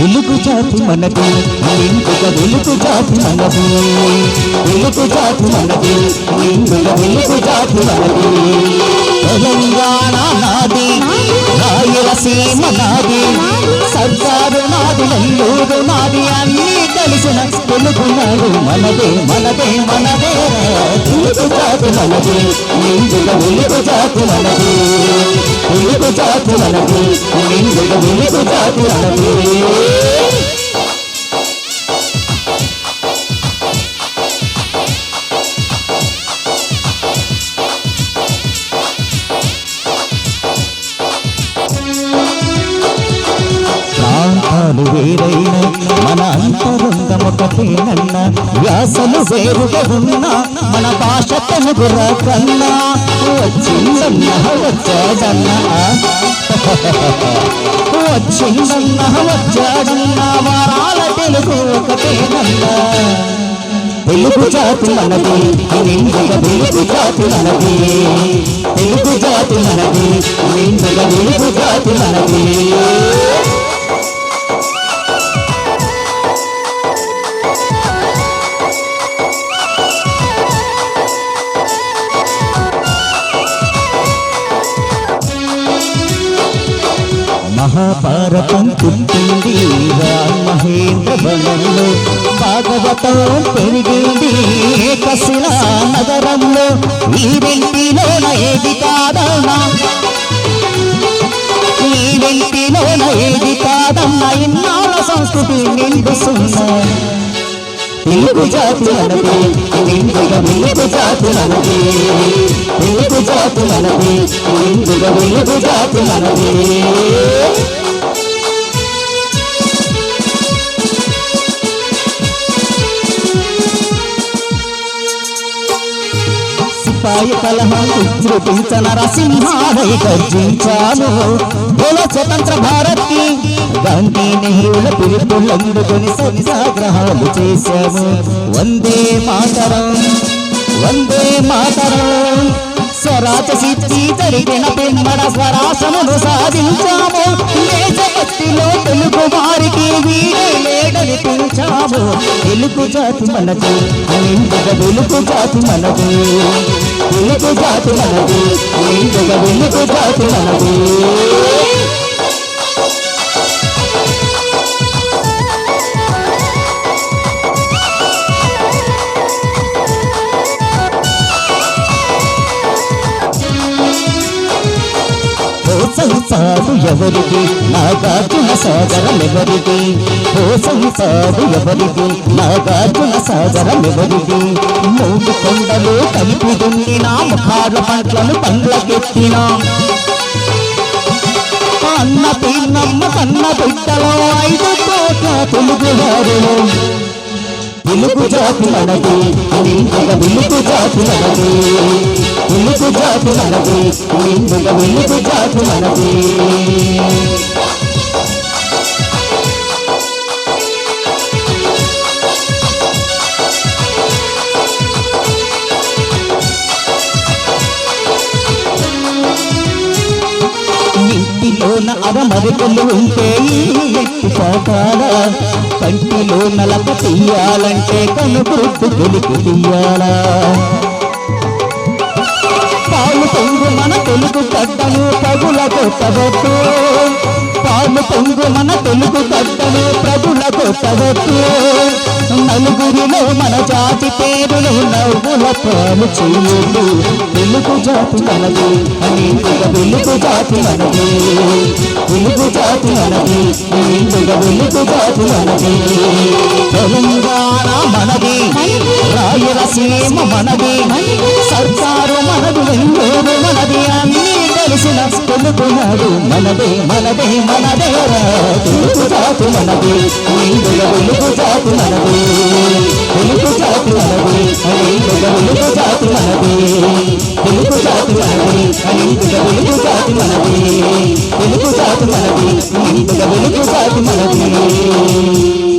తెలుగు జాతి మనది నిండుగా వెలుగు జాతి మనది తెలుగు జాతి మనది నిండుగా వెలుగు జాతి మనది తెలంగాణ నాది రాయలసీమ నాది కలిసిన మనదే మనదే మనదే. తెలుగు జాతి మనది నిండుగా వెలుగు జాతి మనది. తెలుగు జాతి మనది నిండుగా వెలుగు జాతి మనది. ప్రాంతాలు వేరైన మన అంతరంగం ఒకటేనన్న వ్యాసలు వేరుగా ఉన్న మన భాష తెలుగుర కన్నా వచ్చిందన్న వచ్చాడన్న. వచ్చిందన్న వచ్చాడన్న వారాల తెలుగు ఒకటేనన్నా తెలుగు జాతి మనది నిండుగా వెలుగు జాతి మనది తెలుగు జాతి మనది జాతి మనది మహాభారతం పుట్టింది మహేంద్ర వనంలో భాగవతం పెరిగింది కసిన నగరంలో ఈ వెంటిలోన ఏది కాదన్నా. ఈ వెంటిలోన ఏది కాదన్నా. ఇన్నాళ్ళ సంస్కృతి నిండుస్తున్నా తెలుగు జాతి మనది నిండుగా వెలుగు జాతి తెలుగు జాతి మనది నిండుగా వెలుగు జాతి సిపాయి కలహం ఉధృతించ నరసింహారై గర్జించాను. బోల స్వతంత్ర భారత్కి గాంధీ నెహ్రూల పిలుపులందుకొని సత్యాగ్రహాలు చేశాము వందే మాతరం వందే మాతరం. స్వరాజ సిద్ధి జరిగిన పిమ్మడ స్వరాసమును సాధించాము. దేశభక్తిలో తెలుగు వారికి వీడే లేడని పిలిచాము. తెలుగు జాతి మనది నిండుగా తెలుగు జాతి మనది. తెలుగు జాతి మనది. నిండుగా వెలుగు జాతి మనది. సంసాడు ఎవరికి? నాగార్జున సాగరం ఎవరికి ఓ సంసాడు ఎవరికి? నాగార్జున సాగరం ఎవరికి మూడు కొండలు కలిపి దుండిన ముఖాల పంటలను పండ్లకెత్తిన. అన్న పిన్నమ్మ కన్న బిడ్డలో ఐదు కోట్ల వారిలో తెలుగు జాతి మనది నిండుగా వెలుగు జాతి మనది తెలుగు జాతి మనది నిండుగా వెలుగు జాతి మనది ఇంటిలోన అరమరికలు ఉంటే ఎట్టి పాపాల కంటిలో నలక తీయాలంటే కనుగుడ్డు గెలికి తీయాలా పాలు పొంగు మన తెలుగు గడ్డను పగుల కొట్టవద్దు పాలు పొంగు మన తెలుగు గడ్డను ప్రజల కొట్టవద్దు నలుగురిలో మన జాతి పేరులు నవ్వుల పాలు చేయండి తెలుగు జాతి మనది అని వెలుగు జాతి మనది. వెలుగు జాతి మనది నీందుగా వెలుగు జాతి మనది తెలంగాణ మనది రాయలసీమ మనది సర్కారు మనది నెల్లూరు మనది అన్ని తెలిసిన తెలుగు నాడు మనదే మనదే మనదే తెలుగు జాతి మనది నీందుగా వెలుగు జాతి మనది తెలుగు జాతి మనది నీందుగా వెలుగు జాతి మనది తెలుగు జాతి మనది నీందుగా వెలుగు జాతి మనది వెలుగు జాతి మనది వెలుగు జాతి మనది